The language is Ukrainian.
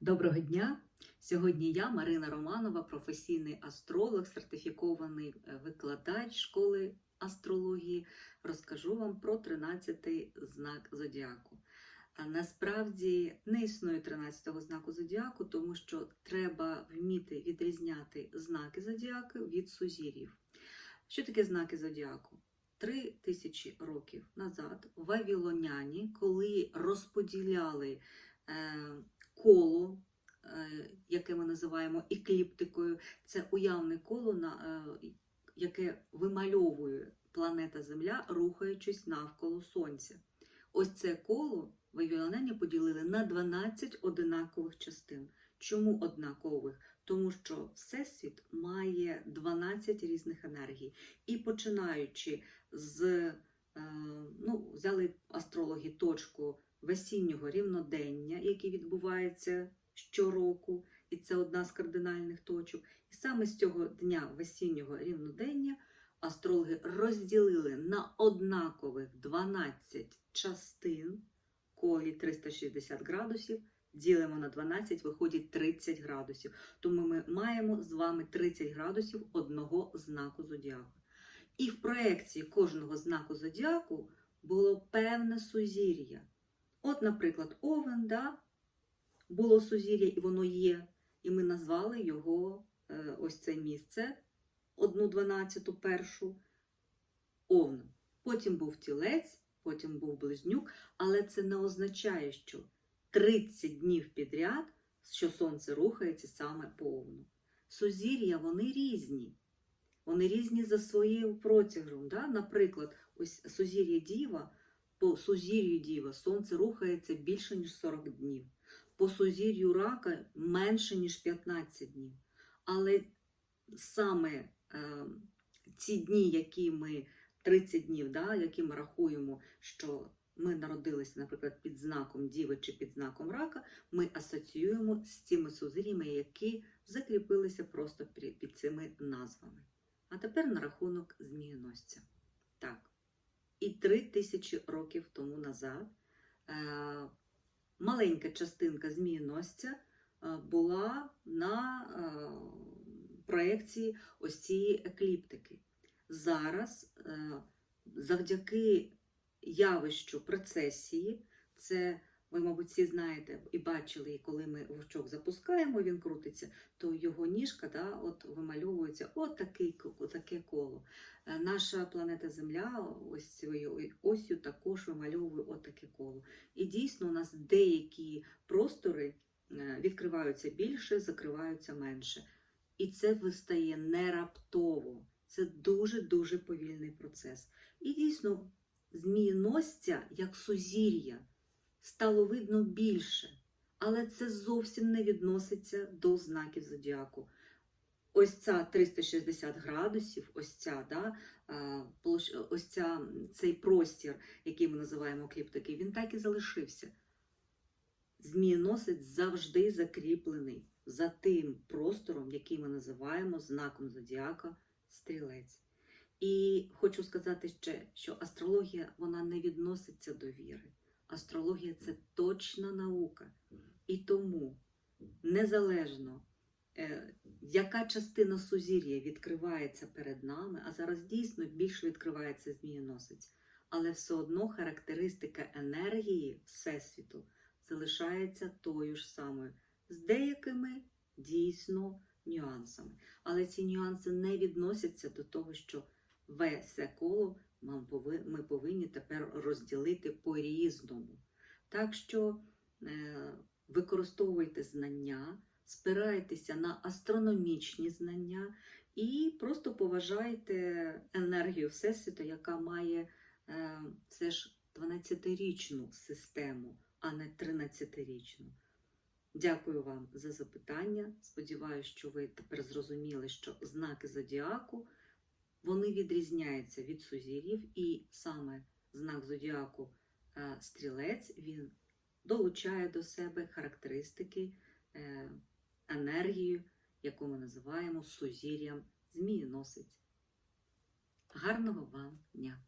Доброго дня! Сьогодні я, Марина Романова, професійний астролог, сертифікований е, викладач школи астрології, розкажу вам про 13-й знак зодіаку. А насправді не існує 13-го знаку зодіаку, тому що треба вміти відрізняти знаки зодіаку від сузір'їв. Що таке знаки зодіаку? Три тисячі років назад вавілоняні, коли розподіляли е, коло, е, яке ми називаємо екліптикою, це уявне коло, е, яке вимальовує планета Земля, рухаючись навколо Сонця. Ось це коло вавілоняні поділили на 12 одинакових частин. Чому однакових? Тому що Всесвіт має 12 різних енергій. І починаючи з, взяли астрологи точку весіннього рівнодення, яке відбувається щороку, і це одна з кардинальних точок. І саме з цього дня весіннього рівнодення астрологи розділили на однакових 12 частин колі 360 градусів. Ділимо на 12, виходить 30 градусів. Тому ми маємо з вами 30 градусів одного знаку зодіаку. І в проекції кожного знаку зодіаку було певне сузір'я. От, наприклад, Овен, да, було сузір'я, і воно є. І ми назвали його е, ось це місце, одну дванадцяту першу Овном. Потім був тілець, потім був близнюк, але це не означає, що 30 днів підряд, що сонце рухається саме по овну. Сузір'я вони різні. Вони різні за своїм протягом. Да? Наприклад, ось сузір'я Діва, по сузір'ю Діва сонце рухається більше, ніж 40 днів. По сузір'ю рака менше, ніж 15 днів. Але саме е, ці дні, які ми 30 днів, да, які ми рахуємо, що ми народилися, наприклад, під знаком Діви чи під знаком рака, ми асоціюємо з цими сузир'ями, які закріпилися просто під цими назвами. А тепер на рахунок змієносця. Так. І три тисячі років тому назад е, маленька частинка змієносця е, була на е, проекції ось цієї екліптики. Зараз, е, завдяки явищу процесії, це ви, мабуть, всі знаєте і бачили, і коли ми вовчок запускаємо, він крутиться, то його ніжка да, от вимальовується от таке коло. Е, Наша планета Земля ось цією осью також вимальовує от таке коло. І дійсно у нас деякі простори е, відкриваються більше, закриваються менше. І це вистає не раптово. Це дуже-дуже повільний процес. І дійсно, змієносця, як сузір'я, стало видно більше, але це зовсім не відноситься до знаків зодіаку. Ось ця 360 градусів, ось ця, да, ось ця, цей простір, який ми називаємо кліптики, він так і залишився. Змієносець завжди закріплений за тим простором, який ми називаємо знаком зодіака стрілець. І хочу сказати ще, що астрологія вона не відноситься до віри. Астрологія це точна наука. І тому незалежно, е, яка частина сузір'я відкривається перед нами, а зараз дійсно більше відкривається змієносець, але все одно характеристика енергії Всесвіту залишається тою ж самою, з деякими дійсно нюансами. Але ці нюанси не відносяться до того, що весь коло нам пови- ми повинні тепер розділити по-різному. Так що е, використовуйте знання, спирайтеся на астрономічні знання і просто поважайте енергію Всесвіту, яка має все ж 12-річну систему, а не 13-річну. Дякую вам за запитання. Сподіваюся, що ви тепер зрозуміли, що знаки зодіаку вони відрізняються від сузір'їв, і саме знак зодіаку е, стрілець він долучає до себе характеристики, е, енергію, яку ми називаємо сузір'ям змієносець. Гарного вам дня!